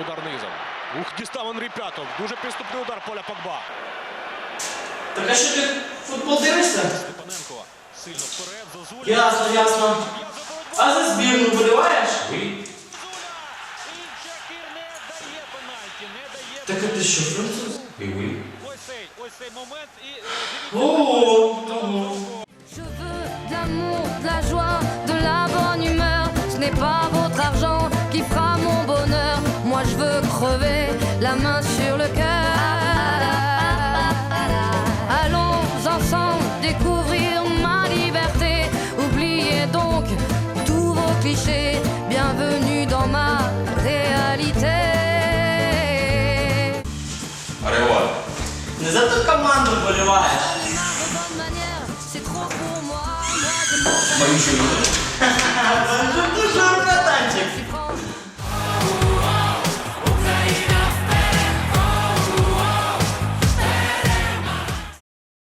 удар низом. Ух, дістав Андрій П'ятов. Дуже підступний удар поля Погба. Так а що ти футбол дивишся? Степаненко сильно вперед. Зозуля. Ясно, ясно. А за збірну боліваєш? І Чакір не дає пенальті. Не дає Так а ти що, француз? Ось цей, ось цей момент і е, О, того. Je veux de l'amour, de la joie, de la bonne humeur. Ce n'est pas Moi je veux crever la main sur le cœur. Allons ensemble découvrir ma liberté. Oubliez donc tous vos clichés. Bienvenue dans ma réalité. Ареоль. Не за ту команду боліваєш. De bonne manière, c'est trop pour moi. Moi je m'en Мою чую. Це дуже